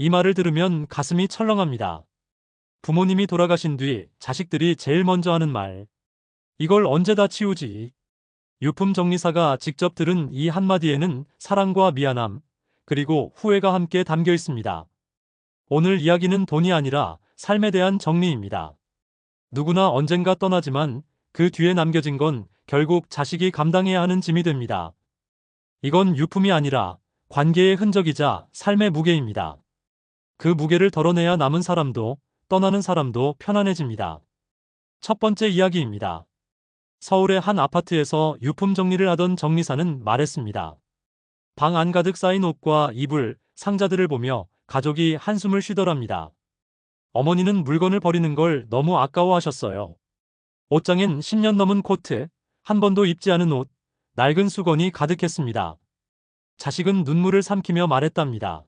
이 말을 들으면 가슴이 철렁합니다. 부모님이 돌아가신 뒤 자식들이 제일 먼저 하는 말. 이걸 언제 다 치우지? 유품 정리사가 직접 들은 이 한마디에는 사랑과 미안함, 그리고 후회가 함께 담겨 있습니다. 오늘 이야기는 돈이 아니라 삶에 대한 정리입니다. 누구나 언젠가 떠나지만 그 뒤에 남겨진 건 결국 자식이 감당해야 하는 짐이 됩니다. 이건 유품이 아니라 관계의 흔적이자 삶의 무게입니다. 그 무게를 덜어내야 남은 사람도 떠나는 사람도 편안해집니다. 첫 번째 이야기입니다. 서울의 한 아파트에서 유품 정리를 하던 정리사는 말했습니다. 방 안 가득 쌓인 옷과 이불, 상자들을 보며 가족이 한숨을 쉬더랍니다. 어머니는 물건을 버리는 걸 너무 아까워하셨어요. 옷장엔 10년 넘은 코트, 한 번도 입지 않은 옷, 낡은 수건이 가득했습니다. 자식은 눈물을 삼키며 말했답니다.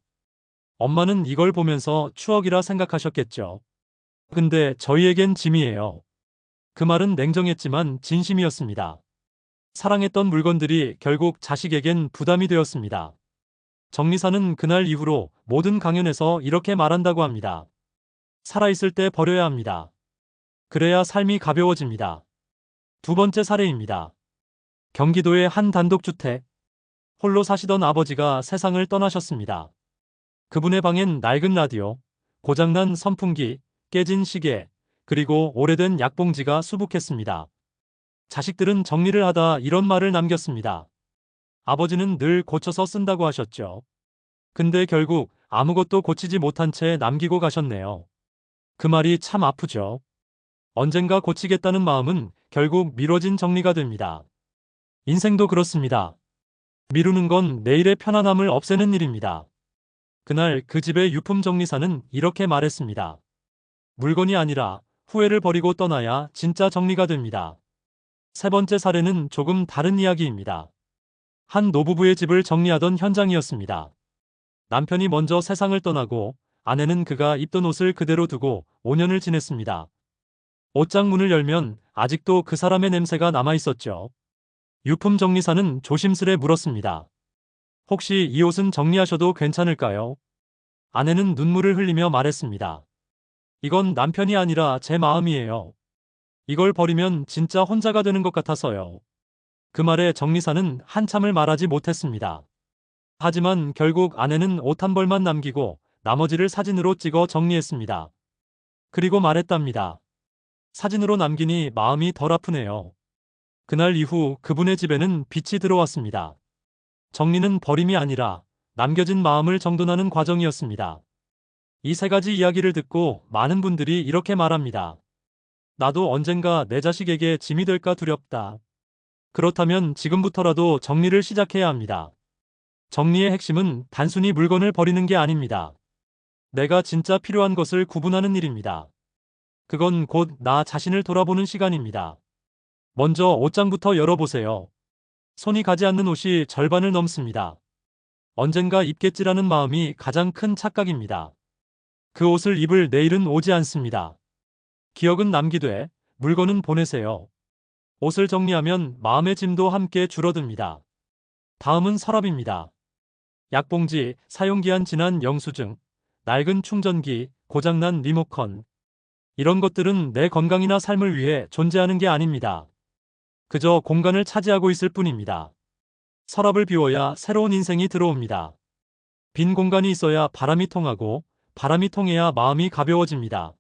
엄마는 이걸 보면서 추억이라 생각하셨겠죠. 근데 저희에겐 짐이에요. 그 말은 냉정했지만 진심이었습니다. 사랑했던 물건들이 결국 자식에겐 부담이 되었습니다. 정리사는 그날 이후로 모든 강연에서 이렇게 말한다고 합니다. 살아있을 때 버려야 합니다. 그래야 삶이 가벼워집니다. 두 번째 사례입니다. 경기도의 한 단독주택. 홀로 사시던 아버지가 세상을 떠나셨습니다. 그분의 방엔 낡은 라디오, 고장난 선풍기, 깨진 시계, 그리고 오래된 약봉지가 수북했습니다. 자식들은 정리를 하다 이런 말을 남겼습니다. 아버지는 늘 고쳐서 쓴다고 하셨죠. 근데 결국 아무것도 고치지 못한 채 남기고 가셨네요. 그 말이 참 아프죠. 언젠가 고치겠다는 마음은 결국 미뤄진 정리가 됩니다. 인생도 그렇습니다. 미루는 건 내일의 편안함을 없애는 일입니다. 그날 그 집의 유품 정리사는 이렇게 말했습니다. 물건이 아니라 후회를 버리고 떠나야 진짜 정리가 됩니다. 세 번째 사례는 조금 다른 이야기입니다. 한 노부부의 집을 정리하던 현장이었습니다. 남편이 먼저 세상을 떠나고 아내는 그가 입던 옷을 그대로 두고 5년을 지냈습니다. 옷장 문을 열면 아직도 그 사람의 냄새가 남아 있었죠. 유품 정리사는 조심스레 물었습니다. 혹시 이 옷은 정리하셔도 괜찮을까요? 아내는 눈물을 흘리며 말했습니다. 이건 남편이 아니라 제 마음이에요. 이걸 버리면 진짜 혼자가 되는 것 같아서요. 그 말에 정리사는 한참을 말하지 못했습니다. 하지만 결국 아내는 옷 한 벌만 남기고 나머지를 사진으로 찍어 정리했습니다. 그리고 말했답니다. 사진으로 남기니 마음이 덜 아프네요. 그날 이후 그분의 집에는 빛이 들어왔습니다. 정리는 버림이 아니라 남겨진 마음을 정돈하는 과정이었습니다. 이 세 가지 이야기를 듣고 많은 분들이 이렇게 말합니다. 나도 언젠가 내 자식에게 짐이 될까 두렵다. 그렇다면 지금부터라도 정리를 시작해야 합니다. 정리의 핵심은 단순히 물건을 버리는 게 아닙니다. 내가 진짜 필요한 것을 구분하는 일입니다. 그건 곧 나 자신을 돌아보는 시간입니다. 먼저 옷장부터 열어보세요. 손이 가지 않는 옷이 절반을 넘습니다. 언젠가 입겠지라는 마음이 가장 큰 착각입니다. 그 옷을 입을 내일은 오지 않습니다. 기억은 남기되 물건은 보내세요. 옷을 정리하면 마음의 짐도 함께 줄어듭니다. 다음은 서랍입니다. 약봉지, 사용기한 지난 영수증, 낡은 충전기, 고장난 리모컨. 이런 것들은 내 건강이나 삶을 위해 존재하는 게 아닙니다. 그저 공간을 차지하고 있을 뿐입니다. 서랍을 비워야 새로운 인생이 들어옵니다. 빈 공간이 있어야 바람이 통하고 바람이 통해야 마음이 가벼워집니다.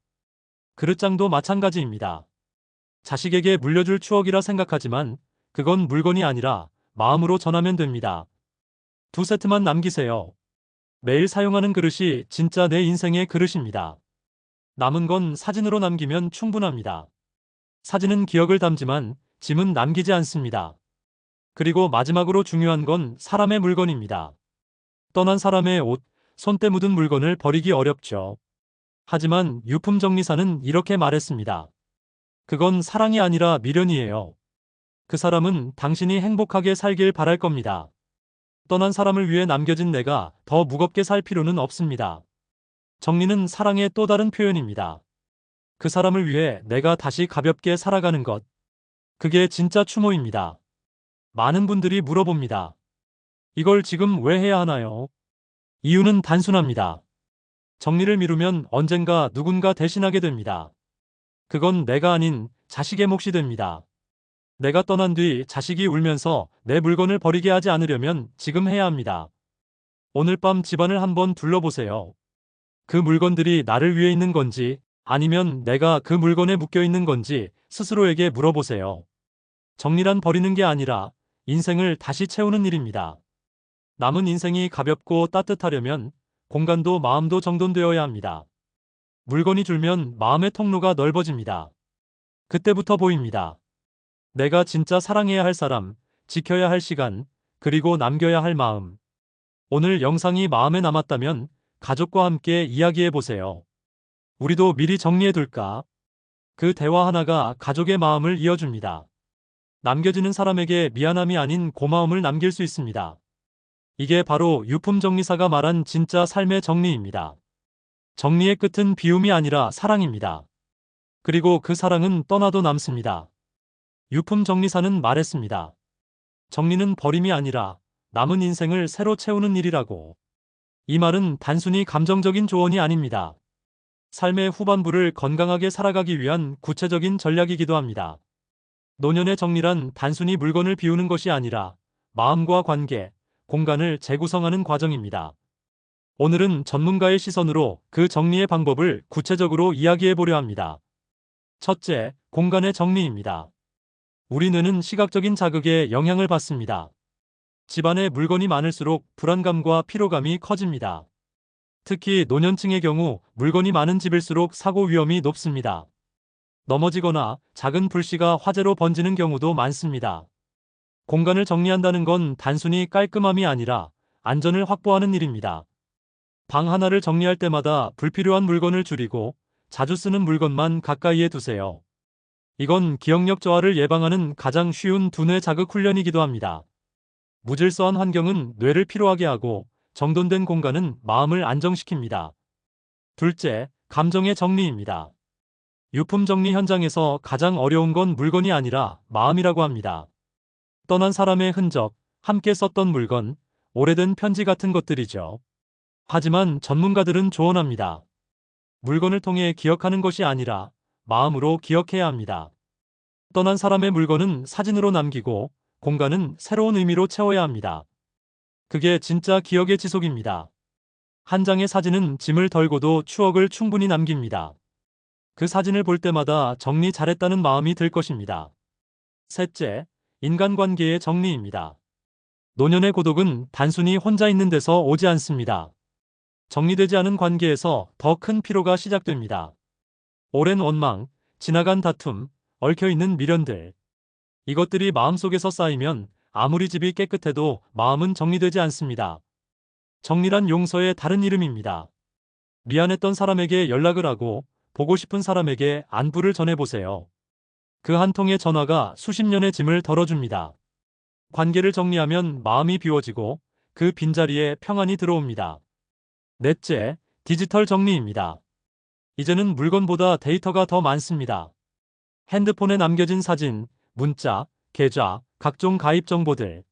그릇장도 마찬가지입니다. 자식에게 물려줄 추억이라 생각하지만 그건 물건이 아니라 마음으로 전하면 됩니다. 두 세트만 남기세요. 매일 사용하는 그릇이 진짜 내 인생의 그릇입니다. 남은 건 사진으로 남기면 충분합니다. 사진은 기억을 담지만 짐은 남기지 않습니다. 그리고 마지막으로 중요한 건 사람의 물건입니다. 떠난 사람의 옷, 손때 묻은 물건을 버리기 어렵죠. 하지만 유품 정리사는 이렇게 말했습니다. 그건 사랑이 아니라 미련이에요. 그 사람은 당신이 행복하게 살길 바랄 겁니다. 떠난 사람을 위해 남겨진 내가 더 무겁게 살 필요는 없습니다. 정리는 사랑의 또 다른 표현입니다. 그 사람을 위해 내가 다시 가볍게 살아가는 것. 그게 진짜 추모입니다. 많은 분들이 물어봅니다. 이걸 지금 왜 해야 하나요? 이유는 단순합니다. 정리를 미루면 언젠가 누군가 대신하게 됩니다. 그건 내가 아닌 자식의 몫이 됩니다. 내가 떠난 뒤 자식이 울면서 내 물건을 버리게 하지 않으려면 지금 해야 합니다. 오늘 밤 집안을 한번 둘러보세요. 그 물건들이 나를 위해 있는 건지 아니면 내가 그 물건에 묶여 있는 건지 스스로에게 물어보세요. 정리란 버리는 게 아니라 인생을 다시 채우는 일입니다. 남은 인생이 가볍고 따뜻하려면 공간도 마음도 정돈되어야 합니다. 물건이 줄면 마음의 통로가 넓어집니다. 그때부터 보입니다. 내가 진짜 사랑해야 할 사람, 지켜야 할 시간, 그리고 남겨야 할 마음. 오늘 영상이 마음에 남았다면 가족과 함께 이야기해 보세요. 우리도 미리 정리해 둘까? 그 대화 하나가 가족의 마음을 이어줍니다. 남겨지는 사람에게 미안함이 아닌 고마움을 남길 수 있습니다. 이게 바로 유품 정리사가 말한 진짜 삶의 정리입니다. 정리의 끝은 비움이 아니라 사랑입니다. 그리고 그 사랑은 떠나도 남습니다. 유품 정리사는 말했습니다. 정리는 버림이 아니라 남은 인생을 새로 채우는 일이라고. 이 말은 단순히 감정적인 조언이 아닙니다. 삶의 후반부를 건강하게 살아가기 위한 구체적인 전략이기도 합니다. 노년의 정리란 단순히 물건을 비우는 것이 아니라 마음과 관계, 공간을 재구성하는 과정입니다. 오늘은 전문가의 시선으로 그 정리의 방법을 구체적으로 이야기해 보려 합니다. 첫째, 공간의 정리입니다. 우리 뇌는 시각적인 자극에 영향을 받습니다. 집안에 물건이 많을수록 불안감과 피로감이 커집니다. 특히 노년층의 경우 물건이 많은 집일수록 사고 위험이 높습니다. 넘어지거나 작은 불씨가 화재로 번지는 경우도 많습니다. 공간을 정리한다는 건 단순히 깔끔함이 아니라 안전을 확보하는 일입니다. 방 하나를 정리할 때마다 불필요한 물건을 줄이고 자주 쓰는 물건만 가까이에 두세요. 이건 기억력 저하를 예방하는 가장 쉬운 두뇌 자극 훈련이기도 합니다. 무질서한 환경은 뇌를 피로하게 하고 정돈된 공간은 마음을 안정시킵니다. 둘째, 감정의 정리입니다. 유품 정리 현장에서 가장 어려운 건 물건이 아니라 마음이라고 합니다. 떠난 사람의 흔적, 함께 썼던 물건, 오래된 편지 같은 것들이죠. 하지만 전문가들은 조언합니다. 물건을 통해 기억하는 것이 아니라 마음으로 기억해야 합니다. 떠난 사람의 물건은 사진으로 남기고 공간은 새로운 의미로 채워야 합니다. 그게 진짜 기억의 지속입니다. 한 장의 사진은 짐을 덜고도 추억을 충분히 남깁니다. 그 사진을 볼 때마다 정리 잘했다는 마음이 들 것입니다. 셋째, 인간관계의 정리입니다. 노년의 고독은 단순히 혼자 있는 데서 오지 않습니다. 정리되지 않은 관계에서 더 큰 피로가 시작됩니다. 오랜 원망, 지나간 다툼, 얽혀있는 미련들. 이것들이 마음속에서 쌓이면 아무리 집이 깨끗해도 마음은 정리되지 않습니다. 정리란 용서의 다른 이름입니다. 미안했던 사람에게 연락을 하고 보고 싶은 사람에게 안부를 전해보세요. 그 한 통의 전화가 수십 년의 짐을 덜어줍니다. 관계를 정리하면 마음이 비워지고 그 빈자리에 평안이 들어옵니다. 넷째, 디지털 정리입니다. 이제는 물건보다 데이터가 더 많습니다. 핸드폰에 남겨진 사진, 문자, 계좌, 각종 가입 정보들.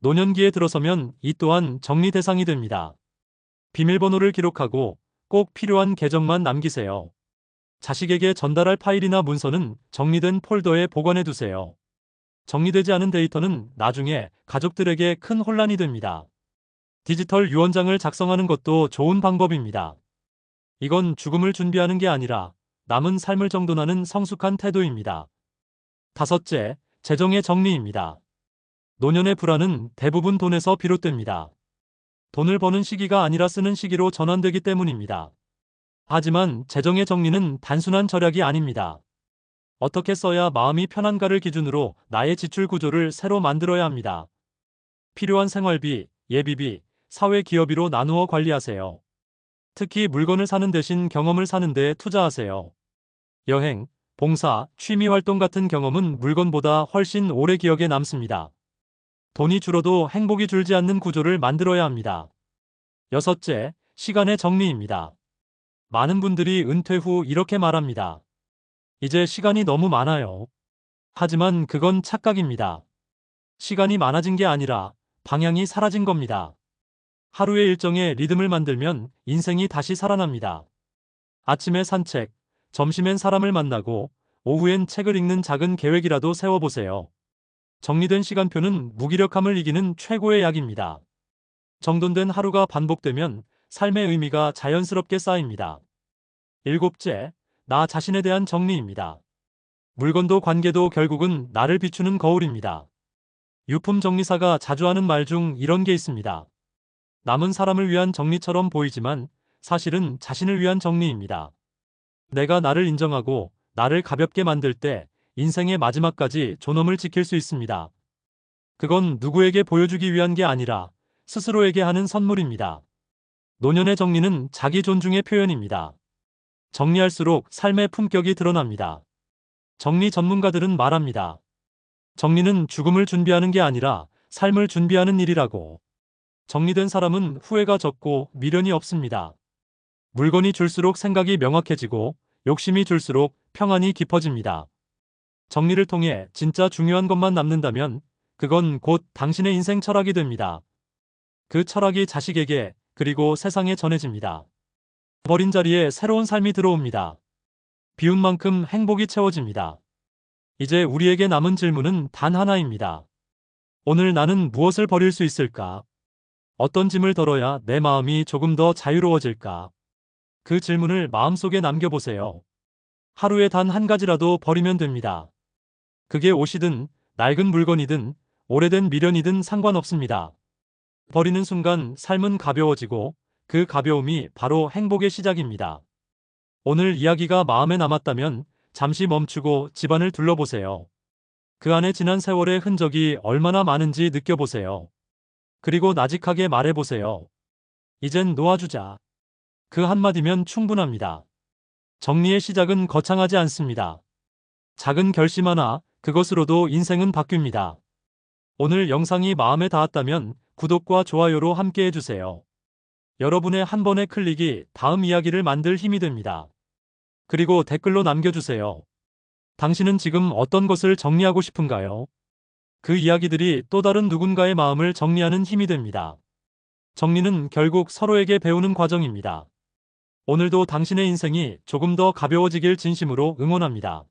노년기에 들어서면 이 또한 정리 대상이 됩니다. 비밀번호를 기록하고 꼭 필요한 계정만 남기세요. 자식에게 전달할 파일이나 문서는 정리된 폴더에 보관해 두세요. 정리되지 않은 데이터는 나중에 가족들에게 큰 혼란이 됩니다. 디지털 유언장을 작성하는 것도 좋은 방법입니다. 이건 죽음을 준비하는 게 아니라 남은 삶을 정돈하는 성숙한 태도입니다. 다섯째, 재정의 정리입니다. 노년의 불안은 대부분 돈에서 비롯됩니다. 돈을 버는 시기가 아니라 쓰는 시기로 전환되기 때문입니다. 하지만 재정의 정리는 단순한 절약이 아닙니다. 어떻게 써야 마음이 편한가를 기준으로 나의 지출 구조를 새로 만들어야 합니다. 필요한 생활비, 예비비, 사회 기업비로 나누어 관리하세요. 특히 물건을 사는 대신 경험을 사는 데 투자하세요. 여행, 봉사, 취미 활동 같은 경험은 물건보다 훨씬 오래 기억에 남습니다. 돈이 줄어도 행복이 줄지 않는 구조를 만들어야 합니다. 여섯째, 시간의 정리입니다. 많은 분들이 은퇴 후 이렇게 말합니다. 이제 시간이 너무 많아요. 하지만 그건 착각입니다. 시간이 많아진 게 아니라 방향이 사라진 겁니다. 하루의 일정에 리듬을 만들면 인생이 다시 살아납니다. 아침에 산책, 점심엔 사람을 만나고 오후엔 책을 읽는 작은 계획이라도 세워보세요. 정리된 시간표는 무기력함을 이기는 최고의 약입니다. 정돈된 하루가 반복되면 삶의 의미가 자연스럽게 쌓입니다. 일곱째, 나 자신에 대한 정리입니다. 물건도 관계도 결국은 나를 비추는 거울입니다. 유품 정리사가 자주 하는 말 중 이런 게 있습니다. 남은 사람을 위한 정리처럼 보이지만 사실은 자신을 위한 정리입니다. 내가 나를 인정하고 나를 가볍게 만들 때 인생의 마지막까지 존엄을 지킬 수 있습니다. 그건 누구에게 보여주기 위한 게 아니라 스스로에게 하는 선물입니다. 노년의 정리는 자기 존중의 표현입니다. 정리할수록 삶의 품격이 드러납니다. 정리 전문가들은 말합니다. 정리는 죽음을 준비하는 게 아니라 삶을 준비하는 일이라고. 정리된 사람은 후회가 적고 미련이 없습니다. 물건이 줄수록 생각이 명확해지고 욕심이 줄수록 평안이 깊어집니다. 정리를 통해 진짜 중요한 것만 남는다면 그건 곧 당신의 인생 철학이 됩니다. 그 철학이 자식에게 그리고 세상에 전해집니다. 버린 자리에 새로운 삶이 들어옵니다. 비운 만큼 행복이 채워집니다. 이제 우리에게 남은 질문은 단 하나입니다. 오늘 나는 무엇을 버릴 수 있을까? 어떤 짐을 덜어야 내 마음이 조금 더 자유로워질까? 그 질문을 마음속에 남겨보세요. 하루에 단 한 가지라도 버리면 됩니다. 그게 옷이든 낡은 물건이든 오래된 미련이든 상관없습니다. 버리는 순간 삶은 가벼워지고 그 가벼움이 바로 행복의 시작입니다. 오늘 이야기가 마음에 남았다면 잠시 멈추고 집안을 둘러보세요. 그 안에 지난 세월의 흔적이 얼마나 많은지 느껴보세요. 그리고 나직하게 말해보세요. 이젠 놓아주자. 그 한마디면 충분합니다. 정리의 시작은 거창하지 않습니다. 작은 결심 하나, 그것으로도 인생은 바뀝니다. 오늘 영상이 마음에 닿았다면 구독과 좋아요로 함께 해 주세요. 여러분의 한 번의 클릭이 다음 이야기를 만들 힘이 됩니다. 그리고 댓글로 남겨주세요. 당신은 지금 어떤 것을 정리하고 싶은가요? 그 이야기들이 또 다른 누군가의 마음을 정리하는 힘이 됩니다. 정리는 결국 서로에게 배우는 과정입니다. 오늘도 당신의 인생이 조금 더 가벼워지길 진심으로 응원합니다.